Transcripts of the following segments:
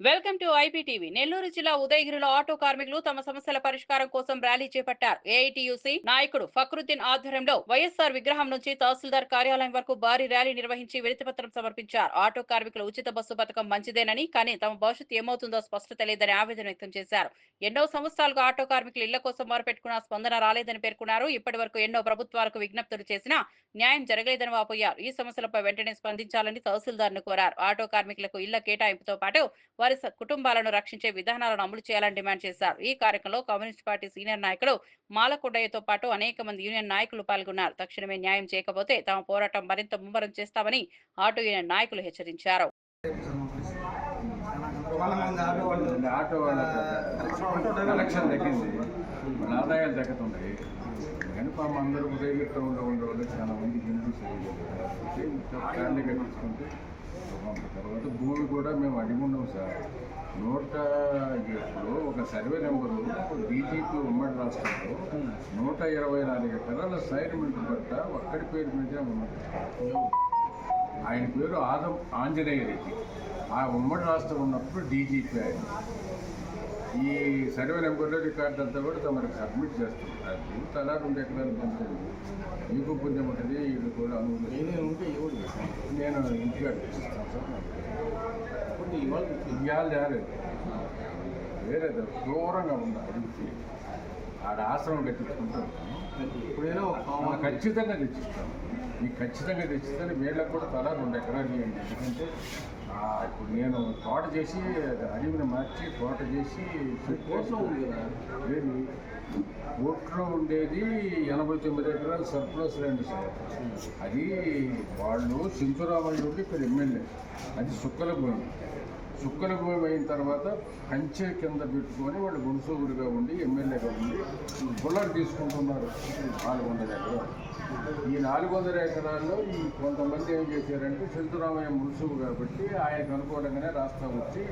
Welcome to IPTV. Nellore జిల్లా ఉదయగిరిలో auto కార్మికులు తమ సమస్యల పరిష్కారం కోసం ర్యాలీ చేపట్టారు. ఏఐటీయూసీ నాయకుడు ఫక్రుద్దీన్ ఆధ్వర్యంలో వైఎస్ఆర్ విగ్రహం నుంచి తహసీల్దార్ కార్యాలయం వరకు భారీ ర్యాలీ నిర్వహించి వినతిపత్రం సమర్పించారు. ఆటో కార్మికుల ఉచిత బస్సు పథకం మంచిదేనని కానీ తమ భవిష్యత్తు ఏమవుతుందో స్పష్టత లేదని ఆవేదన వ్యక్తం చేశారు. ఎన్నో సంవత్సరాలుగా ఆటో కార్మికులు ఇళ్ళ కోసం మొరపెట్టుకున్న స్పందన రాలేదని పేర్కొన్నారు. ఇప్పటి వరకు ఎన్నో ప్రభుత్వాలకు విజ్ఞప్తులు చేసినా న్యాయం జరగలేదని వాపోయారు. ఈ సమస్యలపై వెంటనే స్పందించాలని తహసీల్దార్ను కోరారు. ఆటో కార్మికులకు ఇళ్ళ కేటాయింపుతో పాటు వారి కుటుంబాలను రక్షించే విధానాలను అమలు చేయాలని డిమాండ్ చేశారు. ఈ కార్యక్రమంలో కమ్యూనిస్ట్ పార్టీ సీనియర్ నాయకుడు మాలకొండయ్యతో పాటు అనేక మంది యూనియన్ నాయకులు పాల్గొన్నారు. తక్షణమే న్యాయం చేయకపోతే తమ పోరాటం మరింత ముమ్మరం చేస్తామని ఆటో యూనియన్ నాయకులు హెచ్చరించారు. ఆదాయాలు అందరూ ఉదయగిరితో ఉండే ఉండేవాళ్ళు చాలా మంది హిందూ ఫ్యామిలీ కట్టించుకుంటే తర్వాత భూమి కూడా మేము అడిగి ఉన్నాం సార్. నూట ఇప్పుడు ఒక సర్వే నెంబరు డీజీపీ ఉమ్మడి రాష్ట్రంలో నూట ఇరవై నాలుగు ఎకరాల సైర్మెంట్ పట్ట ఒక్కడి పేరు మీదే ఉన్నది. ఆయన పేరు ఆదం ఆంజనేయ రెడ్డి. ఆ ఉమ్మడి రాష్ట్రం ఉన్నప్పుడు డీజీపీ ఆయన. ఈ సర్వే నెంబర్లో రికార్డు అంతా కూడా తమరికి సబ్మిట్ చేస్తాం అది తలా రెండు ఎకరాలు పంపింది మీకు పుణ్యం ఉంటుంది వీళ్ళు కూడా ఏదైనా ఉంటే నేను ఇంటికాడ తెచ్చిస్తాను సార్ ఇవాళ ఇవాళ వేరే దూరంగా ఉంది అడిగితే ఆడ ఆశ్రమం ఇప్పుడైనా ఆ, పాము ఖచ్చితంగా తెచ్చిస్తాం. మీకు ఖచ్చితంగా తెచ్చిస్తాను వీళ్ళకి కూడా తలా రెండు ఎకరాలు ఇవ్వండి ఎందుకంటే ఇప్పుడు నేను తోట చేసి అడవిని మార్చి తోట చేసి కోట్లో ఉంది కదా? లేదు కోట్లో ఉండేది ఎనభై తొమ్మిది ఎకరాలు సర్ప్లస్ ల్యాండ్ సార్. అది వాళ్ళు సింతురామయ్య నుండి ఇక్కడ ఎమ్మెల్యే. అది సుక్కల భూమి సుక్కల భూమి అయిన తర్వాత కంచె కింద పెట్టుకొని వాళ్ళు గుణసూరుగా ఉండి ఎమ్మెల్యేగా ఉండి బుల్లర్ తీసుకుంటున్నారు నాలుగు వందల ఎకరాలు. ఈ నాలుగు వందల ఎకరాల్లో ఈ కొంతమంది ఏం చేశారంటే సింతురామయ్య మున్సూబు కాబట్టి ఆయనకు అనుకూలంగానే రాష్ట్రం వచ్చి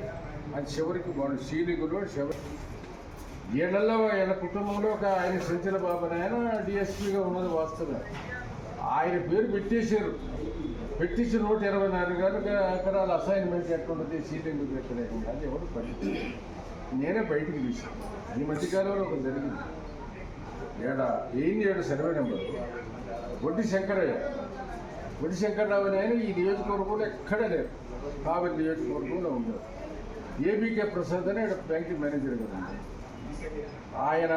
అది చివరికి వాళ్ళు సీలింగులో చివరి వీళ్ళల్లో వీళ్ళ కుటుంబంలో ఒక ఆయన సెంచిన బాబు ఆయన డిఎస్పీగా ఉన్నది వాస్తవం. ఆయన పేరు పెట్టేశారు. పెట్టించి నూట ఇరవై నాలుగు గారు ఎకరాల అసైన్మెంట్ ఎట్లున్నది సీటింగ్ పెట్టలేకుండా అది ఎవరు పట్టింది నేనే బయటికి తీసాను ఈ మధ్యకాలంలో ఒక జరిగింది. ఏడ ఏంది ఏడు సర్వే నెంబర్? వడ్డీ శంకరయ్య. వడ్డీ శంకరరావు ఆయన ఈ నియోజకవర్గంలో ఎక్కడా లేరు. కావలి నియోజకవర్గంలో ఉన్నారు ఏబీకే ప్రసాద్ అని ఇక్కడ బ్యాంకింగ్ మేనేజర్ గారు ఆయన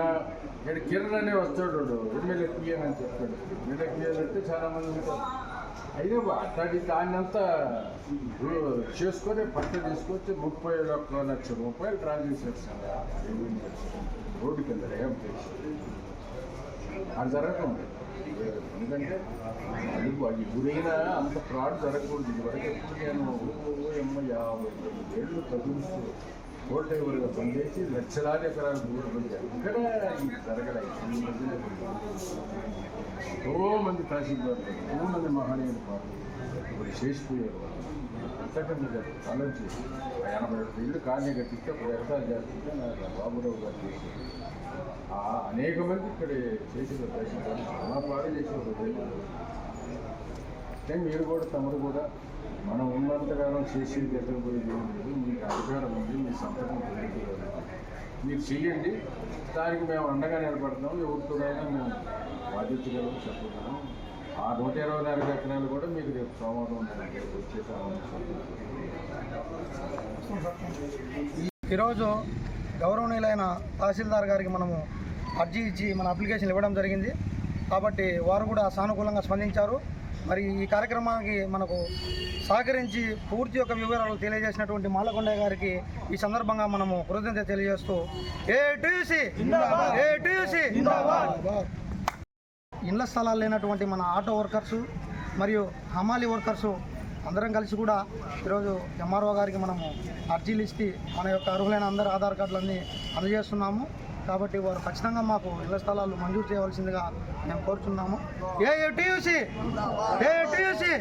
ఇక్కడ కిరణ్ అనే వస్తాడు ఎమ్మెల్యే పిఎన్ అని చెప్పాడు ఎమ్మెల్యే పిఎన్ అంటే చాలామంది ఉంటారు. అయినా అట్లాంటి దాన్ని అంతా చేసుకొని పట్ట తీసుకొచ్చి ముప్పై ఒక్క లక్షల రూపాయలు డ్రా చేసేస్తాను రోడ్డు కింద ఏం అది జరగకుండా ఎందుకంటే అది అది గురైనా అంత ఫ్రాడ్ జరగకూడదు. ఇదివరకు ఎప్పుడు నేను ఎమ్మ యాభై ఏళ్ళు చదువుతూ కోల్ డ్రైవర్గా పనిచేసి లక్షలాది ఎకరాలు భూములు పనిచేయాలి ఇక్కడ జరగలేదు ఈ మధ్యనే ఎంతో మంది తహసీల్దార్లు ఎంతో మంది మహనీయులు పాటు ఇప్పుడు చేసిపోయారు. అంతకంటే మీరు ఆలోచించి ఆ ఎనభై ఒకటి ఇల్లు ఖాళీ కట్టిస్తే ఒక వ్యవసాయం చేస్తుంటే నాకు బాబురావు గారు చేశారు. అనేక మంది ఇక్కడ చేసిన తహసీల్దార్లు చాలా బాగా చేసిన అంటే మీరు కూడా తమరు కూడా మనం ఉన్నంతకాలం చేసే గతం గురించి లేదు. మీకు అధికారం ఉంది మీ సంతకం మీరు చెయ్యండి. దానికి మేము అండగా నిలబడతాం. ఎవరితోనైనా మేము బాధించగలం చెప్పుకున్నాం ఆ నూట ఇరవై నాలుగు ఎకరాలు కూడా మీకు రేపు సోమవారం వచ్చేసామని ఈరోజు గౌరవనీయులైన తహసీల్దార్ గారికి మనము అర్జీ ఇచ్చి మన అప్లికేషన్ ఇవ్వడం జరిగింది. కాబట్టి వారు కూడా సానుకూలంగా స్పందించారు. మరి ఈ కార్యక్రమానికి మనకు సహకరించి పూర్తి యొక్క వివరాలు తెలియజేసినటువంటి మాలకొండయ్య గారికి ఈ సందర్భంగా మనము కృతజ్ఞత తెలియజేస్తూ ఏటీసీ ఏటీసీ ఇండ్ల స్థలాలు లేనటువంటి మన ఆటో వర్కర్సు మరియు హమాలి వర్కర్సు అందరం కలిసి కూడా ఈరోజు ఎంఆర్ఓ గారికి మనము అర్జీలు ఇచ్చి మన యొక్క అర్హులైన అందరు ఆధార్ కార్డులన్నీ అందజేస్తున్నాము. కాబట్టి వారు ఖచ్చితంగా మాకు ఇళ్ళ స్థలాలు మంజూరు చేయవలసిందిగా మేము కోరుతున్నాము ఏ టీయూసీ? ఏ టీయూసీ?